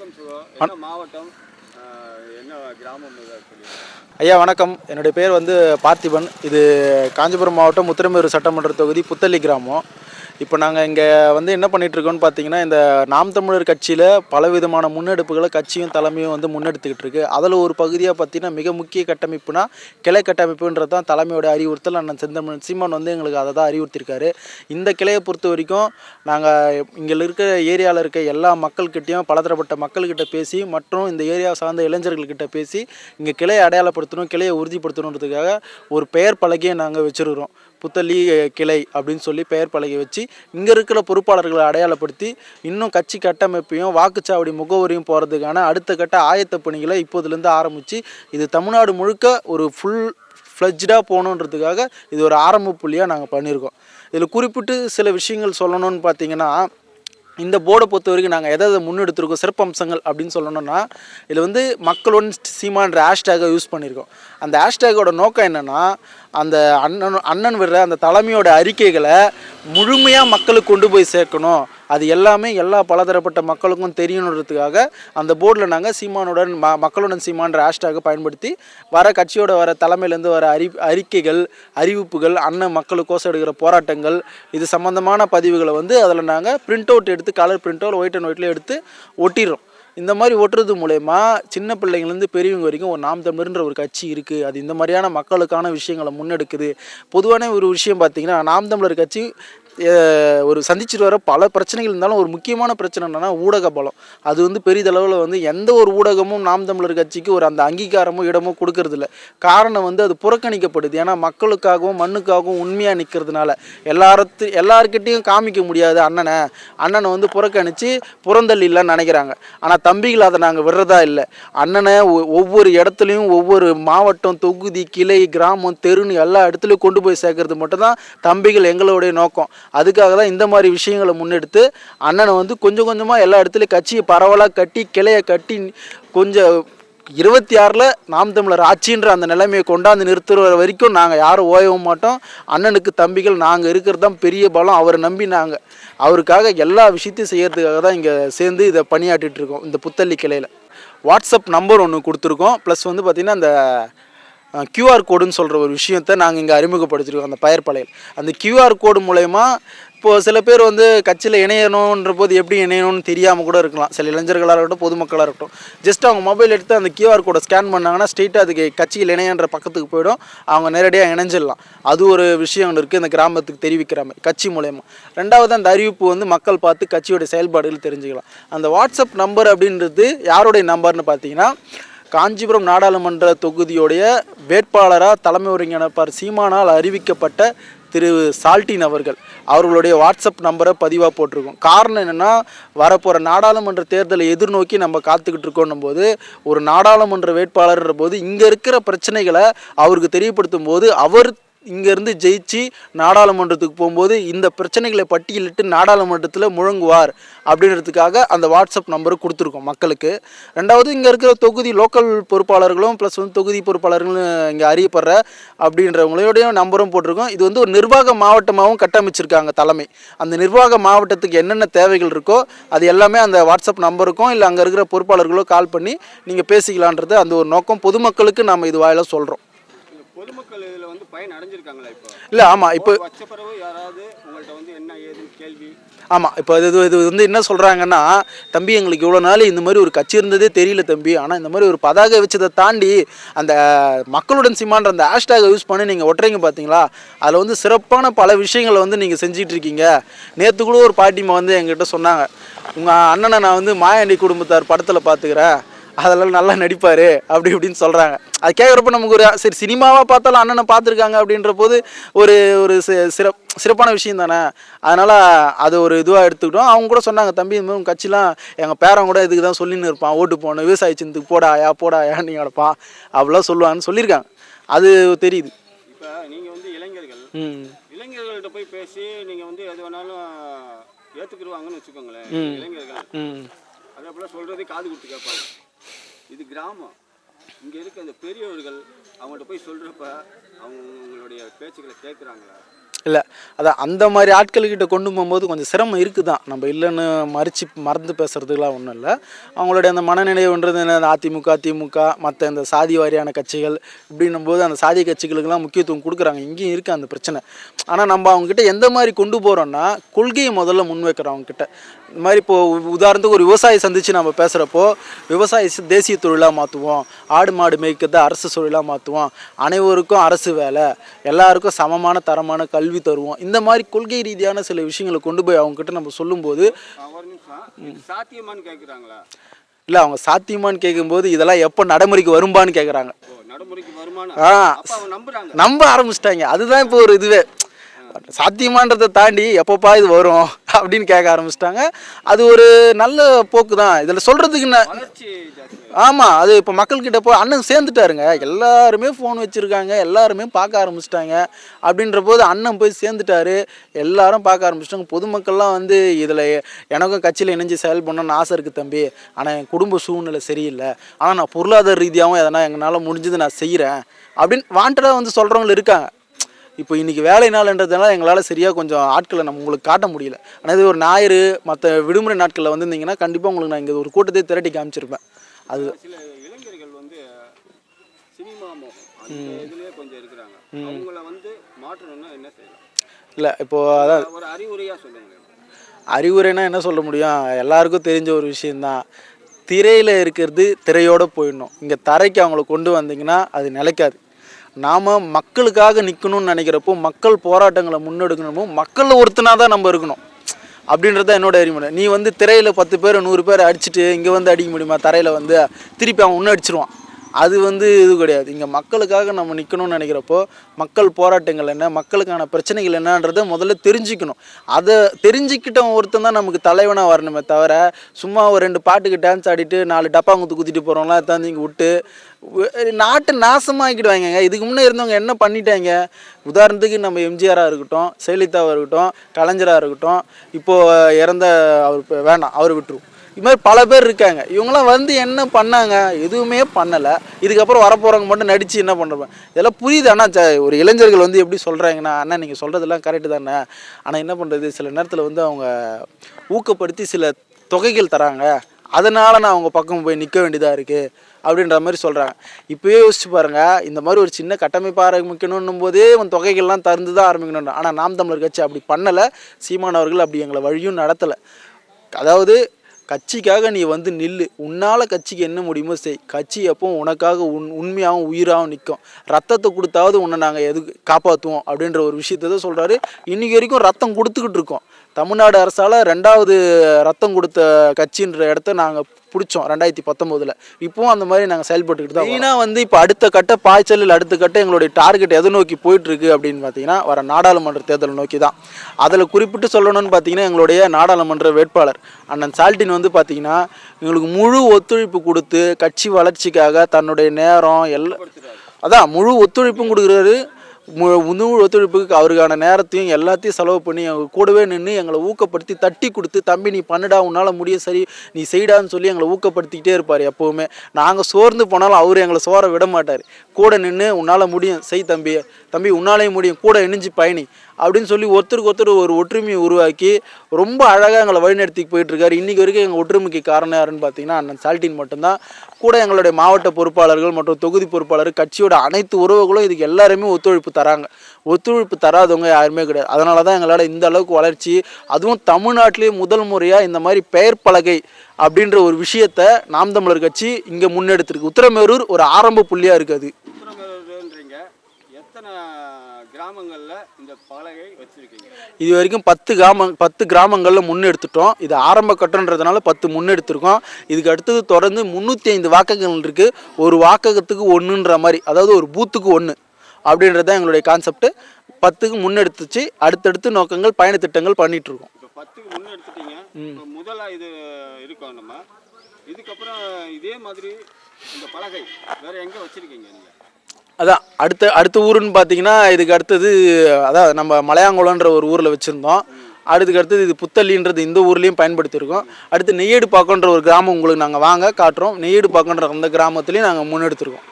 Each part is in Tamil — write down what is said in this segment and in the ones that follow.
வணக்கம் சுகோ என்ன மாவட்டம்? என்ன கிராமம் ஐயா வணக்கம். என்னுடைய பேர் வந்து பார்த்திபன். இது காஞ்சிபுரம் மாவட்டம் முத்திரமேரூர் சட்டமன்ற தொகுதி புத்தளி கிராமம். இப்போ நாங்கள் இங்கே வந்து என்ன பண்ணிகிட்ருக்கோம்னு பார்த்தீங்கன்னா இந்த நாம் தமிழர் கட்சியில் பலவிதமான முன்னெடுப்புகளை கட்சியும் தலைமையும் வந்து முன்னெடுத்துக்கிட்டு இருக்கு. அதில் ஒரு பகுதியாக பார்த்தீங்கன்னா மிக முக்கிய கட்டமைப்புனா கிளை கட்டமைப்புன்றது தான் தலைமையோட அறிவுறுத்தல். அண்ணன் செந்தமன் சீமான் வந்து எங்களுக்கு அதை தான் அறிவுறுத்திருக்காரு. இந்த கிளையை பொறுத்த வரைக்கும் நாங்கள் இங்கே இருக்கிற ஏரியாவில் இருக்க எல்லா மக்கள்கிட்டையும் பலதரப்பட்ட மக்கள்கிட்ட பேசி மற்றும் இந்த ஏரியா சார்ந்த இளைஞர்கள்கிட்ட பேசி இங்கே கிளையை அடையாளப்படுத்தணும் கிளையை உறுதிப்படுத்தணுன்றதுக்காக ஒரு பெயர் பலகையை நாங்கள் வச்சுருக்கிறோம். புத்தளி கிளை அப்படின்னு சொல்லி பெயர் பலகை வச்சு இங்கே இருக்கிற பொறுப்பாளர்களை அடையாளப்படுத்தி இன்னும் கட்சி கட்டமைப்பையும் வாக்குச்சாவடி முகவரியும் போகிறதுக்கான அடுத்த கட்ட ஆயத்த பணிகளை இப்போதுலேருந்து ஆரம்பித்து இது தமிழ்நாடு முழுக்க ஒரு ஃபுல் ஃப்ளஜ்டாக போகணுன்றதுக்காக இது ஒரு ஆரம்ப புள்ளியாக நாங்கள் பண்ணியிருக்கோம். இதில் குறிப்பிட்டு சில விஷயங்கள் சொல்லணும்னு பார்த்தீங்கன்னா இந்த போர்டை பொறுத்த வரைக்கும் நாங்கள் எதை எதை முன்னெடுத்திருக்கோம் சிறப்பம்சங்கள் அப்படின்னு சொல்லணும்னா இதில் வந்து மக்களோட சீமான்ற ஹேஷ்டேகை யூஸ் பண்ணியிருக்கோம். அந்த ஹேஷ்டேகோட நோக்கம் என்னென்னா அந்த அண்ணன் அண்ணன் விடுற அந்த தலைமையோட அறிக்கைகளை முழுமையாக மக்களுக்கு கொண்டு போய் சேர்க்கணும். அது எல்லாமே எல்லா பலதரப்பட்ட மக்களுக்கும் தெரியணுன்றதுக்காக அந்த போர்டில் நாங்கள் சீமானுடன் ம மக்களுடன் சீமான்ற ஹேஷ்டேகை பயன்படுத்தி வர கட்சியோட வர தலைமையிலேருந்து வர அறி அறிக்கைகள் அறிவிப்புகள் அண்ணன் மக்களுக்கோசம் எடுக்கிற போராட்டங்கள் இது சம்மந்தமான பதிவுகளை வந்து அதில் நாங்கள் பிரிண்ட் அவுட் எடுத்து colour print out white and ஒயிட்டில் எடுத்து ஒட்டிடுறோம். இந்த மாதிரி ஒட்டுறது மூலயமா சின்ன பிள்ளைங்கள்லேருந்து பெரியவங்க வரைக்கும் ஒரு நாம் தமிழர்ன்ற ஒரு கட்சி இருக்குது அது இந்த மாதிரியான மக்களுக்கான விஷயங்களை முன்னெடுக்குது. பொதுவான ஒரு விஷயம் பார்த்தீங்கன்னா நாம் தமிழர் கட்சி ஒரு சந்திச்சுட்டு வர பல பிரச்சனைகள் இருந்தாலும் ஒரு முக்கியமான பிரச்சனை என்னன்னா ஊடக பலம். அது வந்து பெரிதளவில் வந்து எந்த ஒரு ஊடகமும் நாம் தமிழர் கட்சிக்கு ஒரு அந்த அங்கீகாரமோ இடமோ கொடுக்கறதில்ல. காரணம் வந்து அது புறக்கணிக்கப்படுது. ஏன்னா மக்களுக்காகவும் மண்ணுக்காகவும் உண்மையாக நிற்கிறதுனால எல்லாரத்து எல்லாருக்கிட்டையும் காமிக்க முடியாது அண்ணனை அண்ணனை வந்து புறக்கணித்து புறந்தள்ளிடலான்னு நினைக்கிறாங்க. ஆனால் தம்பிகள் அதை நாங்கள் விடுறதா இல்லை. அண்ணனை ஒ- ஒவ்வொரு இடத்துலையும் ஒவ்வொரு மாவட்டம் தொகுதி கிளை கிராமம் தெருன்னு எல்லா இடத்துலையும் கொண்டு போய் சேர்க்கறது மட்டும்தான் தம்பிகள் எங்களுடைய நோக்கம். அதுக்காக தான் இந்த மாதிரி விஷயங்களை முன்னெடுத்து அண்ணனை வந்து கொஞ்சம் கொஞ்சமாக எல்லா இடத்துலையும் கட்சியை பரவலாக கட்டி கிளையை கட்டி கொஞ்சம் இருபத்தி ஆறில் நாம் தமிழர் ஆட்சின்ற அந்த நிலைமையை கொண்டாந்து நிறுத்துற வரைக்கும் நாங்கள் யாரும் ஓயவும் மாட்டோம். அண்ணனுக்கு தம்பிகள் நாங்கள் இருக்கிறது தான் பெரிய பலம். அவரை நம்பி நாங்கள் அவருக்காக எல்லா விஷயத்தையும் செய்கிறதுக்காக தான் இங்கே சேர்ந்து இதை பணியாற்றிட்டு இருக்கோம். இந்த புத்தள்ளி கிளையில். வாட்ஸ்அப் நம்பர் ஒன்று கொடுத்துருக்கோம். ப்ளஸ் வந்து பார்த்திங்கன்னா அந்த கியூஆர் கோடுன்னு சொல்கிற ஒரு விஷயத்தை நாங்கள் இங்கே அறிமுகப்படுத்திருக்கோம் அந்த பயிர்பலையில் அந்த கியூஆர் கோடு மூலயமா இப்போது சில பேர் வந்து கட்சியில் இணையணுன்ற போது எப்படி இணையணும்னு தெரியாமல் கூட இருக்கலாம். சில இளைஞர்களாக இருக்கட்டும் பொதுமக்களாக இருக்கட்டும். ஜஸ்ட் அவங்க மொபைல் எடுத்து அந்த கியூஆர் கோடை ஸ்கேன் பண்ணாங்கன்னா ஸ்ட்ரெயிட்டாக அதுக்கு கட்சியில் இணையன்ற பக்கத்துக்கு போயிடும். அவங்க நேரடியாக இணைஞ்சிடலாம். அது ஒரு விஷயம் ஒன்று இருக்குது இந்த கிராமத்துக்கு தெரிவிக்கிற மாதிரி கட்சி மூலயமா. ரெண்டாவது அந்த அறிவிப்பு வந்து மக்கள் பார்த்து கட்சியோடைய செயல்பாடுகள் தெரிஞ்சுக்கலாம். அந்த வாட்ஸ்அப் நம்பர் அப்படின்றது யாருடைய நம்பர்னு பார்த்தீங்கன்னா காஞ்சிபுரம் நாடாளுமன்ற தொகுதியுடைய வேட்பாளராக தலைமை ஒருங்கிணைப்பார் சீமானால் அறிவிக்கப்பட்ட திரு சால்டின் அவர்கள். அவர்களுடைய வாட்ஸ்அப் நம்பரை பதிவாக போட்டிருக்கோம். காரணம் என்னென்னா வரப்போகிற நாடாளுமன்ற தேர்தலை எதிர்நோக்கி நம்ம காத்துக்கிட்டு இருக்கோன்னும் போது ஒரு நாடாளுமன்ற வேட்பாளர்ன்ற போது இங்கே இருக்கிற பிரச்சனைகளை அவருக்கு தெரியப்படுத்தும் போது அவர் இங்கேருந்து ஜெயிச்சு நாடாளுமன்றத்துக்கு போகும்போது இந்த பிரச்சனைகளை பட்டியலிட்டு நாடாளுமன்றத்தில் முழங்குவார் அப்படின்றதுக்காக அந்த வாட்ஸ்அப் நம்பரை கொடுத்துருக்கோம் மக்களுக்கு. ரெண்டாவது இங்கே இருக்கிற தொகுதி லோக்கல் பொறுப்பாளர்களும் ப்ளஸ் வந்து தொகுதி பொறுப்பாளர்களும் இங்கே அறியப்படுற அப்படின்றவங்களோடையும் நம்பரும் போட்டிருக்கோம். இது வந்து ஒரு நிர்வாக மாவட்டமாகவும் கட்டமைச்சிருக்காங்க தலைமை. அந்த நிர்வாக மாவட்டத்துக்கு என்னென்ன தேவைகள் இருக்கோ அது எல்லாமே அந்த வாட்ஸ்அப் நம்பருக்கும் இல்லை அங்கே இருக்கிற பொறுப்பாளர்களோ கால் பண்ணி நீங்கள் பேசிக்கலான்றது அந்த ஒரு நோக்கம். பொதுமக்களுக்கு நம்ம இது வாயிலாக சொல்கிறோம் பொதுமக்கள் இதில் வந்து பயன் அடைஞ்சிருக்காங்களா இப்போ? இல்லை ஆமாம் இப்போ வச்ச பிறகு யாராவது உங்கள்கிட்ட வந்து என்ன ஏதுன்னு கேள்வி. ஆமாம் இப்போ இது இது வந்து என்ன சொல்கிறாங்கன்னா தம்பி எங்களுக்கு இவ்வளோ நாள் இந்த மாதிரி ஒரு கட்சி இருந்ததே தெரியல தம்பி. ஆனால் இந்த மாதிரி ஒரு பதாகை வச்சதை தாண்டி அந்த மக்களுடன் சிமான்ற அந்த ஹேஷ்டேகை யூஸ் பண்ணி நீங்கள் ஒட்டுறீங்க பார்த்தீங்களா அதில் வந்து சிறப்பான பல விஷயங்களை வந்து நீங்கள் செஞ்சிட்டு இருக்கீங்க. நேற்று கூட ஒரு பாட்டிமா வந்து எங்ககிட்ட சொன்னாங்க உங்கள் அண்ணனை நான் வந்து மாயாண்டி குடும்பத்தார் படத்தில் பார்த்துக்கிறேன் அதெல்லாம் நல்லா நடிப்பார் அப்படி இப்படின்னு சொல்கிறாங்க அது கேட்குறப்ப நமக்கு ஒரு சரி சினிமாவாக பார்த்தாலும் அண்ணனை பார்த்துருக்காங்க அப்படின்ற போது ஒரு ஒரு சிறப் சிறப்பான விஷயம் தானே? அதனால் அது ஒரு இதுவாக எடுத்துக்கிட்டோம். அவங்க கூட சொன்னாங்க தம்பி இந்த மாதிரி கட்சிலாம் எங்கள் பேரன் கூட இதுக்கு தான் சொல்லின்னு இருப்பான். ஓட்டு போகணும் விவசாய சின்னத்துக்கு போடாயா போடாயா நீ கிடப்பான் அப்படிலாம் சொல்லுவான்னு சொல்லியிருக்காங்க. அது தெரியுது. இப்போ நீங்கள் வந்து இளைஞர்கள் ம். இளைஞர்கள்ட்ட போய் பேசி நீங்கள் வந்து எது வேணாலும் ஏற்றுக்குருவாங்கன்னு வச்சுக்கோங்களேன் இளைஞர்கள். ம். அதே போல் சொல்கிறதே காது கொடுத்து கேட்பாங்க. இது கிராமம். இங்கே இருக்க அந்த பெரியவர்கள் அவங்கள்ட்ட போய் சொல்கிறப்ப அவங்க உங்களுடைய பேச்சுக்களை கேட்குறாங்களா இல்லை அதான் அந்த மாதிரி ஆட்கள்கிட்ட கொண்டு போகும்போது கொஞ்சம் சிரமம் இருக்குது தான் நம்ம இல்லைன்னு மறித்து மறந்து பேசுகிறதுக்கெலாம் ஒன்றும் இல்லை. அவங்களுடைய அந்த மனநிலைன்றது என்ன, அதிமுக திமுக மற்ற இந்த சாதி வாரியான கட்சிகள் இப்படின்னும் போது அந்த சாதி கட்சிகளுக்கெல்லாம் முக்கியத்துவம் கொடுக்குறாங்க. இங்கேயும் இருக்குது அந்த பிரச்சனை. ஆனால் நம்ம அவங்ககிட்ட எந்த மாதிரி கொண்டு போகிறோன்னா கொள்கையை முதல்ல முன்வைக்கிறோம் அவங்ககிட்ட. இந்த மாதிரி இப்போது உதாரணத்துக்கு ஒரு விவசாயி சந்தித்து நம்ம பேசுகிறப்போ விவசாய தேசிய தொழிலாக மாற்றுவோம் ஆடு மாடு மேய்க்கிறத அரசு தொழிலாக மாற்றுவோம் அனைவருக்கும் அரசு வேலை. எல்லாருக்கும் சமமான தரமான கல்வி தருவோம். இந்த மாதிரி கொள்கை ரீதியான சில விஷயங்களை கொண்டு போய் அவங்கக்கிட்ட நம்ம சொல்லும்போது கேட்குறாங்களா இல்லை அவங்க சாத்தியமான்னு கேட்கும்போது இதெல்லாம் எப்போ நடைமுறைக்கு வரும்பான்னு கேட்குறாங்க ஆ நம்ப ஆரம்பிச்சிட்டாங்க. அதுதான் இப்போ ஒரு இதுவே. சாத்தியமான்றதை தாண்டி எப்பப்பா இது வரும் அப்படின்னு கேட்க ஆரம்பிச்சிட்டாங்க. அது ஒரு நல்ல போக்கு தான். இதில் சொல்கிறதுக்கு என்ன? ஆமாம் அது இப்போ மக்கள்கிட்ட போய் அண்ணன் சேர்ந்துட்டாருங்க. எல்லாருமே ஃபோன் வச்சுருக்காங்க. எல்லாருமே பார்க்க ஆரம்பிச்சிட்டாங்க. அப்படின்ற போது அண்ணன் போய் சேர்ந்துட்டாரு. எல்லாரும் பார்க்க ஆரம்பிச்சிட்டாங்க. பொதுமக்கள்லாம் வந்து இதில் எனக்கும் கட்சியில் இணைஞ்சு செயல் பண்ணணும்னு ஆசை இருக்குது தம்பி. ஆனால் என் குடும்ப சூழ்நிலை சரியில்லை. ஆனால் நான் பொருளாதார ரீதியாகவும் எதனா எங்களால் முடிஞ்சது நான் செய்கிறேன் அப்படின்னு வாண்டடாக வந்து சொல்கிறவங்க இருக்காங்க. இப்போ இன்றைக்கி வேலை நாள்ன்றதுனால எங்களால் சரியாக கொஞ்சம் ஆட்களை நம்ம உங்களுக்கு காட்ட முடியல. ஆனால் இது ஒரு ஞாயிறு மற்ற விடுமுறை நாட்களில் வந்திருந்தீங்கன்னா கண்டிப்பாக உங்களுக்கு நான் இங்கே ஒரு கூட்டத்தை திரட்டி காமிச்சிருப்பேன். அது இளைஞர்கள் வந்து சினிமா மோகம் அந்த இதுலயே கொஞ்சம் இருக்கிறாங்க. அவங்கள வந்து மாற்றணும்னா என்ன செய்யலாம்? இல்லை இப்போது அதான் ஒரு அறிவுரையா சொல்லுங்க. அறிவுரைனா என்ன சொல்ல முடியும்? எல்லாருக்கும் தெரிஞ்ச ஒரு விஷயந்தான் திரையில் இருக்கிறது திரையோடு போயிடணும். இங்கே தரைக்கு அவங்கள கொண்டு வந்தீங்கன்னா அது நிலைக்காது. நாம் மக்களுக்காக நிற்கணும்னு நினைக்கிறப்போ மக்கள் போராட்டங்களை முன்னெடுக்கணுமோ மக்களில் ஒருத்தனா தான் நம்ம இருக்கணும். அப்படின்றது என்னோட அறிமுறை நீ வந்து திரையில் பத்து பேர் நூறு பேர் அடிச்சுட்டு இங்கே வந்து அடிக்க முடியுமா? தரையில் வந்து திருப்பி அவன் இன்னும் அடிச்சிருவான். அது வந்து இது கிடையாது. இங்கே மக்களுக்காக நம்ம நிற்கணும்னு நினைக்கிறப்போ மக்கள் போராட்டங்கள் என்ன மக்களுக்கான பிரச்சனைகள் என்னன்றதை முதல்ல தெரிஞ்சுக்கணும். அதை தெரிஞ்சுக்கிட்ட ஒருத்தன் தான் நமக்கு தலைவனாக வரணுமே தவிர சும்மா ஒரு ரெண்டு பாட்டுக்கு டான்ஸ் ஆடிட்டு நாலு டப்பாங்குத்து குத்திட்டு போகிறவங்களாம் எடுத்தாந்து இங்கே விட்டு நாட்டு நாட்டை நாசமாக்கிடுவாங்கங்க. இதுக்கு முன்னே இருந்தவங்க என்ன பண்ணிட்டாங்க? உதாரணத்துக்கு நம்ம எம்ஜிஆராக இருக்கட்டும் ஜெயலலிதாவாக இருக்கட்டும் கலைஞராக இருக்கட்டும் இப்போது இறந்த அவர் பே- வேணாம் அவர் விட்டுருவோம். இது மாதிரி பல பேர் இருக்காங்க. இவங்களாம் வந்து என்ன பண்ணாங்க? எதுவுமே பண்ணலை. இதுக்கப்புறம் வரப்போகிறவங்க மட்டும் நடித்து என்ன பண்ணுறோம் இதெல்லாம் புரியுது ஆனால் ஒரு இளைஞர்கள் வந்து எப்படி சொல்கிறாங்கன்னா அண்ணா நீங்கள் சொல்கிறதெல்லாம் கரெக்டு தானே. ஆனால் என்ன பண்ணுறது சில நேரத்தில் வந்து அவங்க ஊக்கப்படுத்தி சில தொகைகள் தராங்க. அதனால் நான் அவங்க பக்கம் போய் நிற்க வேண்டியதாக இருக்குது அப்படின்ற மாதிரி சொல்கிறாங்க இப்போயே யோசிச்சு பாருங்கள் இந்த மாதிரி ஒரு சின்ன கட்டமைப்பு ஆரம்பிக்கணும் போதே உன் தொகைகள்லாம் தருந்து தான் ஆரம்பிக்கணும் ஆனால் நாம் தமிழர் கட்சி அப்படி பண்ணலை. சீமான் அவர்கள் அப்படி எங்களை வழியும் நடத்தலை. அதாவது கட்சிக்காக நீ வந்து நில்லு. உன்னால் கட்சிக்கு என்ன முடியுமோ செய். கட்சி எப்போ உனக்காக உன் உண்மையாகவும் உயிராகவும் நிற்கும் ரத்தத்தை கொடுத்தாவது உன்னை நாங்கள் எது காப்பாற்றுவோம் அப்படின்ற ஒரு விஷயத்தை தான் சொல்கிறாரு இன்றைக்கி வரைக்கும் ரத்தம் கொடுத்துக்கிட்டு இருக்கோம். தமிழ்நாடு அரசால் ரெண்டாவது ரத்தம் கொடுத்த கட்சின்ற இடத்த நாங்கள் பிடிச்சோம் ரெண்டாயிரத்தி பத்தொம்போதில். இப்போவும் அந்த மாதிரி நாங்கள் செயல்பட்டுக்கிட்டு தான் மெயினாக வந்து இப்போ அடுத்த கட்ட பாய்ச்சலில் அடுத்த கட்ட எங்களுடைய டார்கெட் எதை நோக்கி போயிட்டுருக்கு அப்படின்னு பார்த்தீங்கன்னா வர நாடாளுமன்ற தேர்தலை நோக்கி தான். அதில் குறிப்பிட்டு சொல்லணும்னு பார்த்தீங்கன்னா எங்களுடைய நாடாளுமன்ற வேட்பாளர் அண்ணன் சால்டின் வந்து பார்த்தீங்கன்னா எங்களுக்கு முழு ஒத்துழைப்பு கொடுத்து கட்சி வளர்ச்சிக்காக தன்னுடைய நேரம் எல்லாம் அதான் முழு ஒத்துழைப்பும் கொடுக்குறாரு. மு- ஒத்துழைப்புக்கு அவருக்கான நேரத்தையும் எல்லாத்தையும் செலவு பண்ணி அவங்க கூடவே நின்று எங்களை ஊக்கப்படுத்தி தட்டி கொடுத்து தம்பி நீ பண்ணுடா உன்னால் முடியும் சரி நீ செய்டான்னு சொல்லி எங்களை ஊக்கப்படுத்திக்கிட்டே இருப்பார் எப்போவுமே. நாங்கள் சோர்ந்து போனாலும் அவர் எங்களை சோற விட மாட்டார். கூட நின்று உன்னால் முடியும் செய் தம்பி தம்பி உன்னாலேயும் முடியும் கூட இணைஞ்சு பயணி. அப்படின்னு சொல்லி ஒருத்தருக்கு ஒருத்தர் ஒரு ஒற்றுமையை உருவாக்கி ரொம்ப அழகாக எங்களை வழிநடத்தி போயிட்டுருக்காரு. இன்றைக்கி வரைக்கும் எங்கள் ஒற்றுமைக்கு காரணம் யாருன்னு பார்த்தீங்கன்னா அண்ணன் சால்டின் மட்டும்தான். கூட எங்களுடைய மாவட்ட பொறுப்பாளர்கள் மற்றும் தொகுதி பொறுப்பாளர் கட்சியோட அனைத்து உறவுகளும் இதுக்கு எல்லாருமே ஒத்துழைப்பு தராங்க. ஒத்துழைப்பு தராதவங்க யாருமே கிடையாது. அதனால தான் எங்களால் இந்த அளவுக்கு வளர்ச்சி அதுவும் தமிழ்நாட்டிலேயே முதல் முறையாக இந்த மாதிரி பெயர் பலகை அப்படின்ற ஒரு விஷயத்த நாம் தமிழர் கட்சி இங்கே முன்னெடுத்திருக்கு. உத்தரமேரூர் ஒரு ஆரம்ப புள்ளியாக இருக்குது உத்தரமேரூர்ன்றீங்க. எத்தனை கிராமங்கள்ல இந்த பலகை வச்சிருக்கீங்க. இது வரைக்கும் பத்து கிராம பத்து கிராமங்களில் முன்னெடுத்துட்டோம் இது ஆரம்ப கட்டன்றதுனால பத்து முன்னெடுத்திருக்கோம் இதுக்கு அடுத்தது தொடர்ந்து முந்நூற்றி ஐந்து வாக்ககங்கள் இருக்குது ஒரு வாக்ககத்துக்கு ஒன்றுன்ற மாதிரி அதாவது ஒரு பூத்துக்கு ஒன்று அப்படின்றது தான் எங்களுடைய கான்செப்ட் பத்துக்கு முன்னெடுத்துச்சு அடுத்தடுத்து நோக்கங்கள் பயண திட்டங்கள் பண்ணிட்டு இருக்கோம் இப்போ பத்துக்கு முன்ன எடுத்துட்டீங்க. இப்போ முதலா இது இருக்கோம் நம்ம. இதுக்கப்புறம் இதே மாதிரி இந்த பலகை வேற எங்க வச்சிருக்கீங்க நீங்க? அதான் அடுத்த அடுத்த ஊருன்னு பார்த்தீங்கன்னா இதுக்கு அடுத்தது அதான் நம்ம மலையாங்குளம்ன்ற ஒரு ஊரில் வச்சுருந்தோம். அடுத்துக்கு அடுத்தது இது புத்தள்ளின்றது இந்த ஊர்லேயும் பயன்படுத்தியிருக்கோம். அடுத்து நெய்யடு பாக்கன்ற ஒரு கிராமம் உங்களுக்கு நாங்கள் வாங்க காட்டுறோம். நெய்யடு பாக்கன்ற அந்த கிராமத்துலேயும் நாங்கள் முன்னெடுத்திருக்கோம்.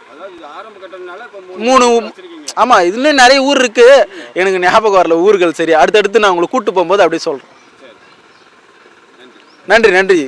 மூணு ஆமாம் இன்னும் நிறைய ஊர் இருக்குது எனக்கு ஞாபகம் வரல ஊர்கள் சரி. அடுத்தடுத்து நான் உங்களை கூட்டு போகும்போது அப்படியே சொல்கிறேன் நன்றி நன்றி.